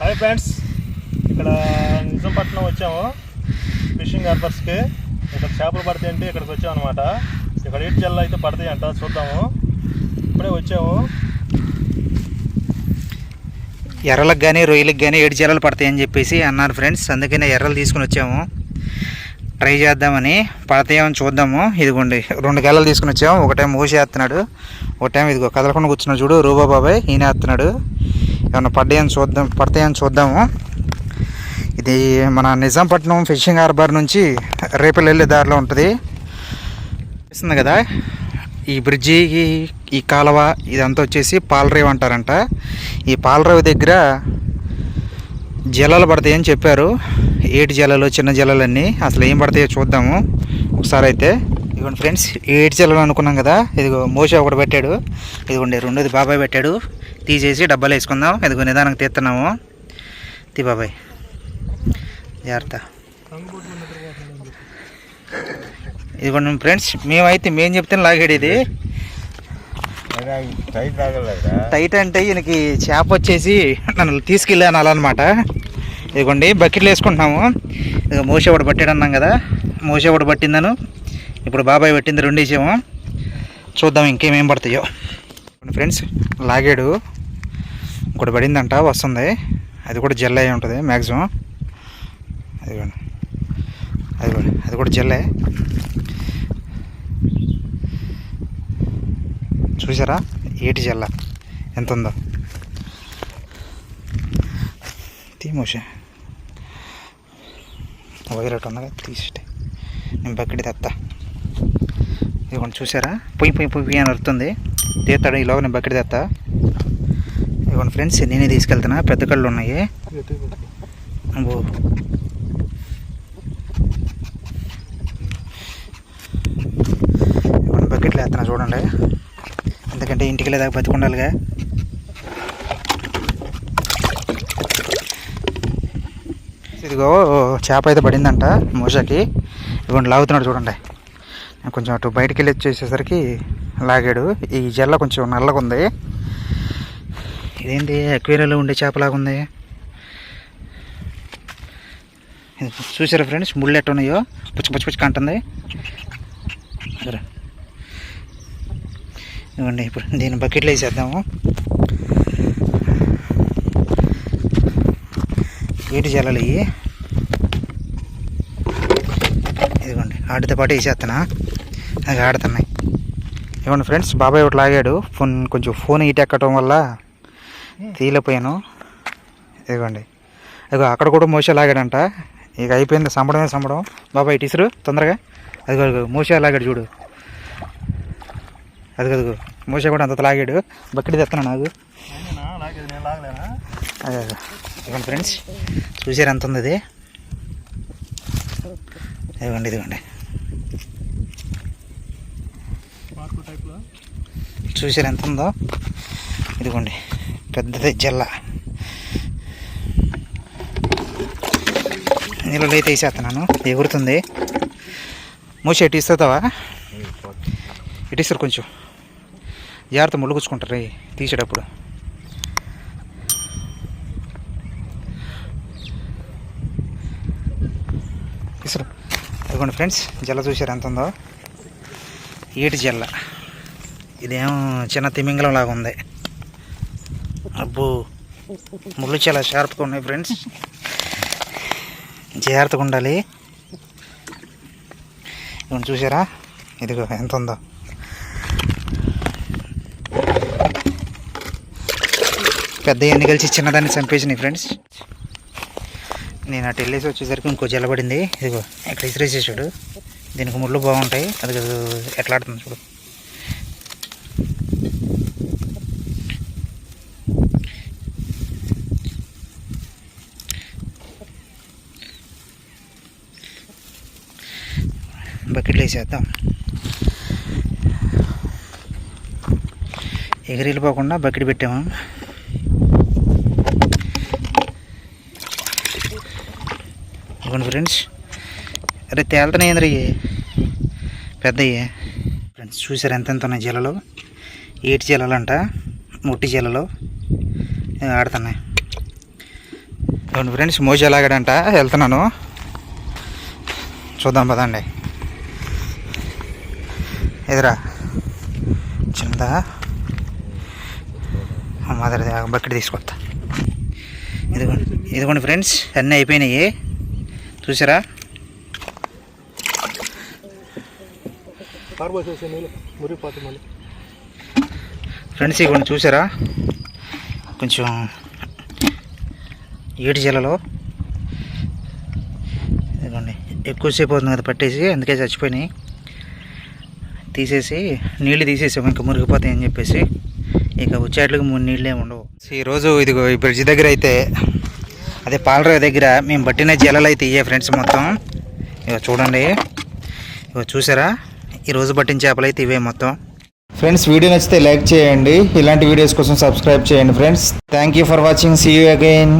Hi friends ఇక్కడ నిజంపట్నం వచ్చాము. Fishing హార్బర్స్కి ఇక్కడ చేపలు పడతాయి అంటే ఇక్కడికి వచ్చాము అనమాట ఇక్కడ ఏడు జల్లు అయితే పడతాయి అంట. చూద్దాము. ఇప్పుడే వచ్చాము. ఎర్రలకు కానీ రొయ్యలకు కానీ ఏడు జల్లలు పడతాయని చెప్పేసి అన్నారు ఫ్రెండ్స్ అందుకనే ఎర్రలు తీసుకుని వచ్చాము. ట్రై చేద్దామని పడతాయేమని చూద్దాము. ఇదిగోండి రెండు గెలలు తీసుకుని వచ్చాము. ఒక టైం మూసి వేస్తున్నాడు టైం ఇదిగో కదలకుండా కూర్చున్నాడు చూడు రూబా బాబాయ్ ఈయన వేస్తున్నాడు ఏమైనా పడ్డాయని చూద్దాం పడతాయని చూద్దాము. ఇది మన నిజాంపట్నం ఫిషింగ్ హార్బర్ నుంచి రేపల్లి వెళ్ళే దారిలో ఉంటుంది. తెలుస్తుంది కదా? ఈ బ్రిడ్జికి ఈ కాలువ ఇదంతా వచ్చేసి పాలరేవ్ అంటారంట. ఈ పాలరేవ్ దగ్గర జలాలు పడతాయని చెప్పారు. ఏటి జలాలు చిన్న జలాలన్నీ అసలు ఏం పడతాయో చూద్దాము. ఒకసారి అయితే ఇదిగోండి ఫ్రెండ్స్ ఏటి అనుకున్నాం కదా ఇదిగో మోస ఒకటి పెట్టాడు. ఇదిగోండి రెండోది బాబాయ్ పెట్టాడు. తీసేసి డబ్బాలు వేసుకుందాం. ఇదిగో నిదానంగా తీస్తున్నాము. తీ బాబాయ్. జాగ్రత్త. ఇదిగోండి ఫ్రెండ్స్ మేమైతే మేము చెప్తే లాగాడు ఇది. టైట్ అంటే ఈయనకి చేప వచ్చేసి నన్ను తీసుకెళ్ళాను అలా అనమాట ఇదిగోండి బకెట్లు వేసుకుంటున్నాము. ఇక ఒకటి పట్టాడు అన్నాం కదా. మోసేవాడు పట్టిందను. ఇప్పుడు బాబాయ్ పెట్టింది రెండేసేమో చూద్దాం ఇంకేమేం పడతాయో. ఫ్రెండ్స్ లాగాడు. ఇంకోటి పడిందంట వస్తుంది. అది కూడా జెల్ అయి ఉంటుంది మ్యాక్సిమం అదిగోండి అదిగోండి అది కూడా జెల్లే చూసారా? ఏటి జల్ల ఎంత ఉందో? తీమోషే వైరట్ ఉందా? తీసి నేను బకెట్ తెత్తా. ఇదిగోండి చూసారా పొయ్యి పొయ్యి పొయ్యి అని అరుతుంది. తీస్తాడు లోపల నేను బకెట్ తెస్తా. ఇదిగోండి ఫ్రెండ్స్ నేనే తీసుకెళ్తున్నా. పెద్ద కళ్ళు ఉన్నాయి. అబ్బో ఇదిగోండి బకెట్లు వేస్తున్నా చూడండి. ఎందుకంటే ఇంటికి లేదా బతికుండాలిగా. ఇదిగో చేప అయితే పడిందంట మూసకి ఇదిగోండి లాగుతున్నాడు చూడండి. కొంచెం అటు బయటికి వెళ్ళి వచ్చేసేసరికి లాగాడు. ఈ జల్ల కొంచెం నల్లగా ఉంది ఇదేంటి? అక్వేరియాలో ఉండే చేపలాగా ఉంది ఇది చూసారా ఫ్రెండ్స్? ముళ్ళు ఎట్ట ఉన్నాయో? పుచ్చి పుచ్చి పుచ్చి కంటుంది ఇవ్వండి ఇప్పుడు దీన్ని బకెట్లో వేసేద్దాము. ఏటి జల్లలు ఇవి ఇదిగోండి వాటితో పాటు వేసేస్తున్నా అది ఆడుతున్నాయి ఇవ్వండి ఫ్రెండ్స్ బాబాయ్ ఒకటి లాగాడు ఫోన్ కొంచెం ఫోన్ ఇటు ఎక్కడం వల్ల తీయలేకపోయాను. ఇదిగోండి. ఇదిగో అక్కడ కూడా మోస లాగాడంట. ఇక అయిపోయింది సంబడమే సంబడం. బాబాయ్ ఇటు ఇసురు తొందరగా. అదిగో అదిగో మోస లాగాడు చూడు. అది కదుగు మోస కూడా అంత లాగాడు. బకెట్ తెస్తున్నా నాకు? అదే అదే ఇదిగోండి ఫ్రెండ్స్ చూసారు ఎంత ఉంది ఇది? ఇదిగోండి ఇదిగోండి. చూసారు ఎంత ఉందో? ఇదిగోండి పెద్దది జల్ల. నీళ్ళు అయితే వేసేస్తున్నాను ఎగురుతుంది. మూసి ఎటు ఇస్తావా? ఇటు ఇస్తారు కొంచెం. జాగ్రత్త ములుగుచ్చుకుంటారు తీసేటప్పుడు. ఇసరు అదిగోండి ఫ్రెండ్స్ జల్ల చూసారు ఎంత ఉందో? ఏటి జల్ల. ఇదేమో చిన్న తిమింగలం లాగా ఉంది. అబ్బో ముళ్ళు చాలా షార్ప్గా ఉన్నాయి ఫ్రెండ్స్ జాగ్రత్తగా ఉండాలి. ఇవన్నీ చూసారా? ఇదిగో ఎంత ఉందో. పెద్ద ఎన్ని కలిసి చిన్నదాన్ని చంపేసినాయి ఫ్రెండ్స్ నేను అటు వెళ్ళేసి వచ్చేసరికి ఇంకో జల్లబడింది ఇదిగో ఇక్కడ ఇసిరేసేసాడు దీనికి ముళ్ళు బాగుంటాయి. అది ఎట్లా ఆడుతుంది చూడు. బకెట్లు వేసేద్దాం. ఎగిరిపోకుండా బకెట్ పెట్టాము. ఇవ్వండి ఫ్రెండ్స్. అరే తేలుతున్నాయి ఏంద్ర పెద్దవి ఫ్రెండ్స్ చూసారు ఎంతెంత ఉన్నాయి జల్లలు ఏటి జలలు అంట ముట్టి జల్లలు ఆడుతున్నాయి. అవును ఫ్రెండ్స్ మోజీ ఎలాగడంట. వెళ్తున్నాను. చూద్దాం పదండి. ఎదురా. చిన్నదా మదర్ బకెట్ తీసుకొస్తా. ఇదిగోండి ఇదిగోండి ఫ్రెండ్స్ అన్నీ అయిపోయినాయి. చూసారా? నీళ్ళు మురిగిపోతుంది మళ్ళీ ఫ్రెండ్స్ ఇక్కడ చూసారా? కొంచెం ఏటి జిల్లలో ఇదిగోండి ఎక్కువసేపు అవుతుంది కదా పట్టేసి అందుకే చచ్చిపోయినాయి. తీసేసి నీళ్ళు తీసేసాము ఇంకా మురిగిపోతాయి అని చెప్పేసి. ఇక వచ్చేట్లకు మూడు నీళ్ళే ఉండవు. ఈరోజు ఇదిగో ఈ బ్రిడ్జ్ దగ్గర అయితే అదే పాలరాయి దగ్గర మేము పట్టిన జలలు అయితే ఇయ్యే ఫ్రెండ్స్ మొత్తం. ఇక చూడండి. ఇక చూసారా? ఈరోజు పట్టిన చేపలు అయితే ఇవే మొత్తం. ఫ్రెండ్స్ వీడియో నచ్చితే లైక్ చేయండి. ఇలాంటి వీడియోస్ కోసం సబ్స్క్రైబ్ చేయండి friends. Thank you for watching see you again